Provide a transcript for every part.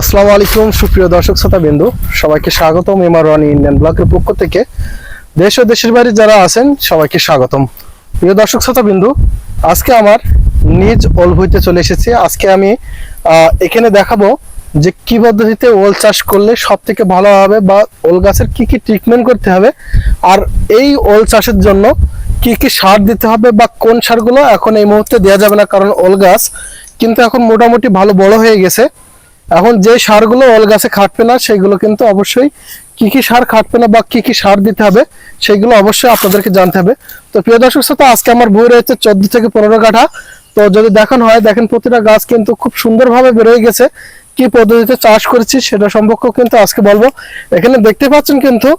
আসসালামু আলাইকুম, সুপ্রিয় দর্শক শ্রোতা বিন্দু সবাইকে স্বাগতম এমআর ওয়ান ইন্ডিয়ান ব্লকের পক্ষ থেকে। দেশ ও দেশের বাইরে যারা আছেন, সবাইকে স্বাগতম। প্রিয় দর্শক শ্রোতা বিন্দু আজকে আমার নিজ ওল হইতে চলে এসেছি। আজকে আমি এখানে দেখাবো যে কি পদ্ধতিতে ওল চাষ করলে সব থেকে ভালো হবে বা ওল গাছের কি কি ট্রিটমেন্ট করতে হবে। আর এই ওল চাষের জন্য কি কি সার দিতে হবে বা কোন সারগুলো এখন এই মুহূর্তে দেওয়া যাবে না, কারণ ওল গাছ কিন্তু এখন মোটামুটি ভালো বড় হয়ে গেছে। এখন যে সারগুলো ওল গাছে খাটবে না, সেগুলো কিন্তু অবশ্যই কি কি সার খাটবে না বা কি কি সার দিতে হবে, সেগুলো অবশ্যই আপনাদেরকে জানতে হবে। তো প্রিয় দর্শক শ্রোতা, আজকে আমার বই রয়েছে চোদ্দ থেকে পনেরো কাঠা তো যদি দেখানো হয়, দেখেন প্রতিটা গাছ কিন্তু খুব সুন্দরভাবে বেরোয় গেছে। কি পদ্ধতিতে চাষ করেছি সেটা সম্পর্কেও কিন্তু আজকে বলব। এখানে দেখতে পাচ্ছেন কিন্তু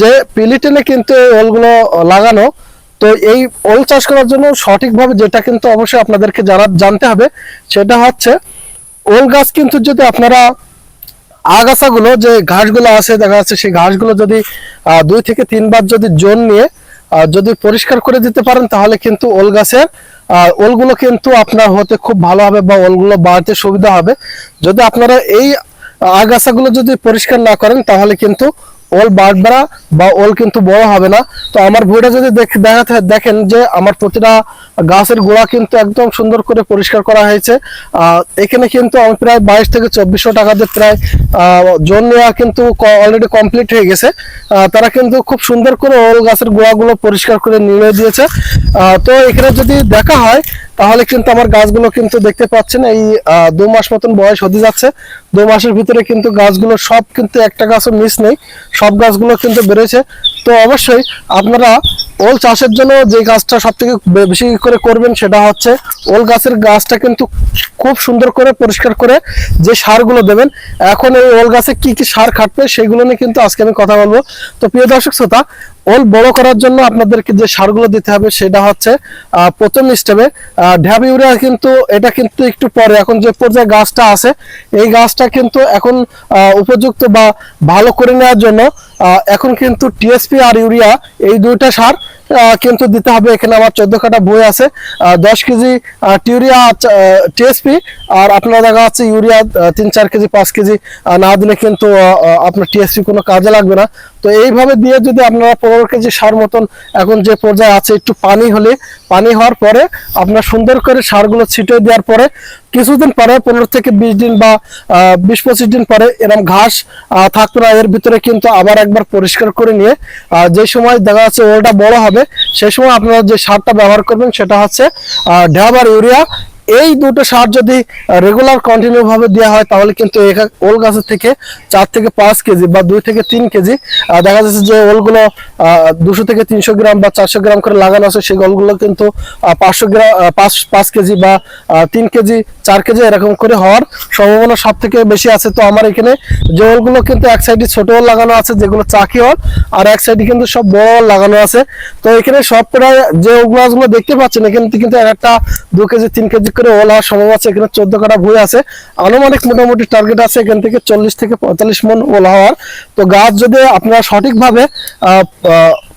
যে পিলি টেনে কিন্তু ওলগুলো লাগানো। তো এই ওল চাষ করার জন্য সঠিকভাবে যেটা কিন্তু অবশ্যই আপনাদেরকে যারা জানতে হবে, সেটা হচ্ছে ওল গাছ কিন্তু যদি আপনারা আগাছাগুলো যে ঘাসগুলো আছে, দেখা যাচ্ছে সেই ঘাসগুলো যদি দুই থেকে তিনবার যদি জোন নিয়ে যদি পরিষ্কার করে দিতে পারেন, তাহলে কিন্তু ওল গাছের ওলগুলো কিন্তু আপনার হতে খুব ভালো হবে বা ওলগুলো বাড়তে সুবিধা হবে। যদি আপনারা এই আগাছাগুলো যদি পরিষ্কার না করেন, তাহলে কিন্তু ওল বাড়বে বা ওল কিন্তু বড় হবে না। তো আমার বইটা যদি দেখ- দেখাতে দেখেন যে আমার প্রতিটা গাছের গোড়া কিন্তু একদম সুন্দর করে পরিষ্কার করা হয়েছে। এখানে কিন্তু আমি প্রায় বাইশ থেকে চব্বিশশো টাকাতে প্রায় জোন নেওয়া কিন্তু অলরেডি কমপ্লিট হয়ে গেছে। তারা কিন্তু খুব সুন্দর করে ওল গাছের গোড়াগুলো পরিষ্কার করে নিয়ে দিয়েছে। তো এখানে যদি দেখা হয় তাহলে কিন্তু আমার গাছগুলো কিন্তু দেখতে পাচ্ছেন, এই দু মাস মতন বয়স হতে যাচ্ছে। দু মাসের ভিতরে কিন্তু গাছগুলো সব কিন্তু একটা গাছও মিস নেই। সব গাছগুলো কিন্তু বেড়েছে। তো অবশ্যই আপনারা ওল চাষের জন্য যে গাছটা সব থেকে বেশি করে করবেন সেটা হচ্ছে ওল গাছের গাছটা কিন্তু খুব সুন্দর করে পরিষ্কার করে যে সারগুলো দেবেন। এখন এই ওল গাছে কি কি সার খাটবে সেগুলো নিয়ে কিন্তু আজকে আমি কথা বলব। তো প্রিয় দর্শক শ্রোতা, ওল বড় করার জন্য আপনাদেরকে যে সারগুলো দিতে হবে সেটা হচ্ছে প্রথম স্টেপে ঢ্যাব ইউরিয়া কিন্তু এটা কিন্তু একটু পরে, এখন যে পর্যায়ে গাছটা আছে, এই গাছটা কিন্তু এখন উপযুক্ত বা ভালো করে নেওয়ার জন্য এখন কিন্তু টিএসপি আর ইউরিয়া এই দুইটা সার কিন্তু দিতে হবে। এখানে আমার চোদ্দ কাটা বই আছে দশ কেজি টিউরিয়া টিএসপি, আর আপনার দেখা যাচ্ছে ইউরিয়া তিন, চার কেজি, পাঁচ কেজি না দিলে কিন্তু আপনার টিএসপি কোনো কাজে লাগবে না। তো এইভাবে দিয়ে যদি আপনারা পনেরো কেজি সার মতন এখন যে পর্যায়ে আছে, একটু পানি হলে, পানি হওয়ার পরে আপনার সুন্দর করে সারগুলো ছিটিয়ে দেওয়ার পরে কিছুদিন পরে, পনেরো থেকে বিশ দিন বা বিশ পঁচিশ দিন পরে এরকম ঘাস থাকতো না। এর ভিতরে কিন্তু আবার একবার পরিষ্কার করে নিয়ে যে সময় দেখা যাচ্ছে ওটা বড় হবে সেই সময় আপনারা যে সারটা ব্যবহার করবেন সেটা হচ্ছে ঢ্যাব আর ইউরিয়া এই দুটো সার যদি রেগুলার কন্টিনিউ ভাবে দেওয়া হয়, তাহলে কিন্তু ওল গাছের থেকে চার থেকে পাঁচ কেজি বা দুই থেকে তিন কেজি দেখা যাচ্ছে যে ওলগুলো দুশো থেকে তিনশো গ্রাম বা চারশো গ্রাম করে লাগানো আছে, সেই ওলগুলো কিন্তু পাঁচশো গ্রাম পাঁচ পাঁচ কেজি বা তিন কেজি, চার কেজি এরকম করে হওয়ার সম্ভাবনা সব থেকে বেশি আছে। তো আমার এখানে যে ওলগুলো কিন্তু এক সাইডে ছোট ওল লাগানো আছে, যেগুলো চাকি ওল, আর এক সাইডে কিন্তু সব বড় ওল লাগানো আছে। তো এখানে সব প্রায় যে ওগুলো দেখতে পাচ্ছেন, এখানে কিন্তু এক একটা দু কেজি, তিন কেজি করে ওল হওয়ার সম্ভব আছে, এখানে চোদ্দ কাটা ভুঁই আছে। আনুমানিক মোটামুটি টার্গেট আছে এখান থেকে চল্লিশ থেকে পঁয়তাল্লিশ মন ওল হওয়ার। তো গাছ যদি আপনারা সঠিকভাবে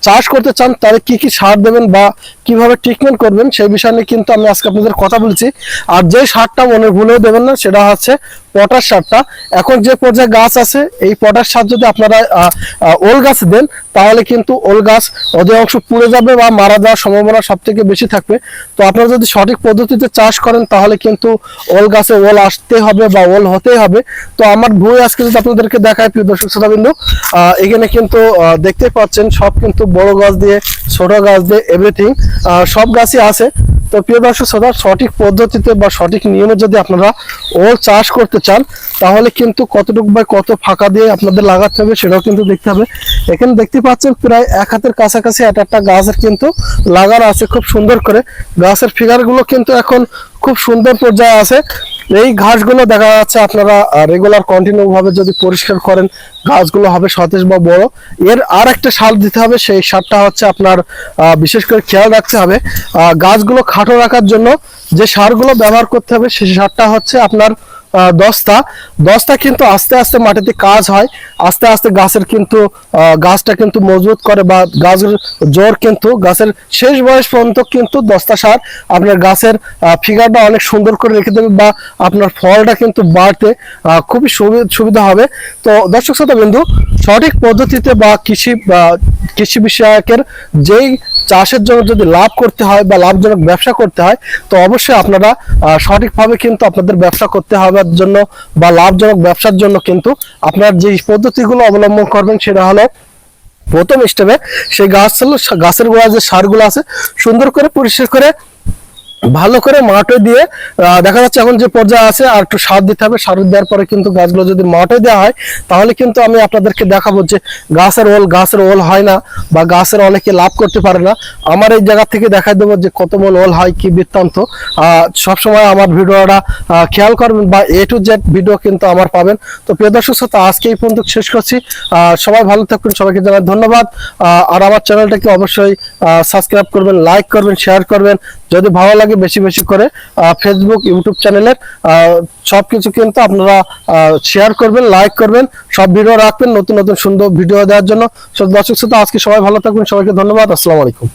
চাষ করতে চান তাহলে কি কি সার দেবেন বা কীভাবে ট্রিটমেন্ট করবেন, সেই বিষয় নিয়ে কিন্তু আমি আজকে আপনাদের কথা বলছি। আর যে সারটা মনে ভুলেও দেবেন না, সেটা হচ্ছে পটাশ সারটা। এখন যে পর্যায়ে গাছ আছে, এই পটাশ সার যদি আপনারা ওল গাছ দেন, তাহলে কিন্তু ওল গাছ অধিকাংশ পুড়ে যাবে বা মারা যাওয়ার সম্ভাবনা সব থেকে বেশি থাকবে। তো আপনারা যদি সঠিক পদ্ধতিতে চাষ করেন, তাহলে কিন্তু ওল গাছে ওল আসতে হবে বা ওল হতেই হবে। তো আমার বই আজকে যদি আপনাদেরকে দেখায়, প্রিয় দর্শক শ্রোতাবিন্দু এখানে কিন্তু দেখতে পাচ্ছেন, সব কিন্তু বড় গাছ দিয়ে, ছোট গাছ দিয়ে এভরিথিং সব গাছই আছে। তো প্রিয় দর্শক শ্রোতা, সঠিক পদ্ধতিতে বা সঠিক নিয়মে যদি আপনারা ওল চাষ করতে চান, তাহলে কিন্তু কতটুকু বা কত ফাঁকা দিয়ে আপনাদের লাগাতে হবে সেটাও কিন্তু দেখতে হবে। এখানে দেখতে পাচ্ছেন প্রায় এক হাতের কাছাকাছি একটা একটা গাছের কিন্তু লাগানো আছে খুব সুন্দর করে। গাছের ফিগারগুলো কিন্তু এখন খুব সুন্দর পর্যায়ে আছে। এই ঘাসগুলো দেখা যাচ্ছে আপনারা রেগুলার কন্টিনিউ ভাবে যদি পরিষ্কার করেন গাছগুলো হবে সতেজ বা বড়। এর আর একটা সার দিতে হবে, সেই সারটা হচ্ছে আপনার বিশেষ করে খেয়াল রাখতে হবে গাছগুলো খাটো রাখার জন্য যে সারগুলো ব্যবহার করতে হবে, সেই সারটা হচ্ছে আপনার দস্তা। দস্তা কিন্তু আস্তে আস্তে মাটিতে কাজ হয়। আস্তে আস্তে গাছের কিন্তু গাছটা কিন্তু মজবুত করে বা গাছের জোর কিন্তু, গাছের শেষ বয়স পর্যন্ত কিন্তু দস্তা সার। আপনার গাছের ফিগারটা অনেক সুন্দর করে রেখে দেবে বা আপনার ফলটা কিন্তু বাড়তে খুবই সুবি- সুবিধা হবে। তো দর্শক শ্রোতা বিন্দু, সঠিক পদ্ধতিতে বা কৃষি কৃষি বিষয়কের যেই চাষের জন্য যদি লাভ করতে হয় বা লাভজনক ব্যবসা করতে হয়, তো অবশ্যই আপনারা সঠিকভাবে কিন্তু আপনাদের ব্যবসা করতে হওয়ার জন্য বা লাভজনক ব্যবসার জন্য কিন্তু আপনার যে পদ্ধতিগুলো অবলম্বন করবেন সেটা হলো প্রথম স্টেপে সেই গাছ গাছের গোড়া যে সারগুলো আছে সুন্দর করে পরিষ্কার করে ভালো করে মাঠে দিয়ে দেখা যাচ্ছে এখন যে পর্যায়ে আছে আর একটু সার দিতে হবে। সার দেওয়ার পরে কিন্তু গাছগুলো যদি মাঠে দেওয়া হয়, তাহলে কিন্তু আমি আপনাদেরকে দেখাবো যে গাছের ওল গাছের ওল হয় না বা গাছের অনেকে লাভ করতে পারে না। আমার এই জায়গা থেকে দেখাই দেবো যে কত মন ওল হয়, কি বৃত্তান্ত। সবসময় আমার ভিডিওটা খেয়াল করবেন বা এ টু জেড ভিডিও কিন্তু আমার পাবেন। তো প্রিয় দর্শক শ্রোতা, আজকে এই পর্যন্ত শেষ করছি। সবাই ভালো থাকবেন সবাইকে জানাই ধন্যবাদ। আর আমার চ্যানেলটাকে অবশ্যই সাবস্ক্রাইব করবেন লাইক করবেন শেয়ার করবেন। যদি ভালো লাগে বেশি বেশি করে ফেসবুক ইউটিউব চ্যানেলের সব কিছু কিন্তু আপনারা শেয়ার করবেন লাইক করবেন, সব ভিডিও রাখবেন, নতুন নতুন সুন্দর ভিডিও দেওয়ার জন্য। দর্শক শ্রোতা, আজকে সবাই ভালো থাকবেন, সবাইকে ধন্যবাদ, আসসালামু আলাইকুম।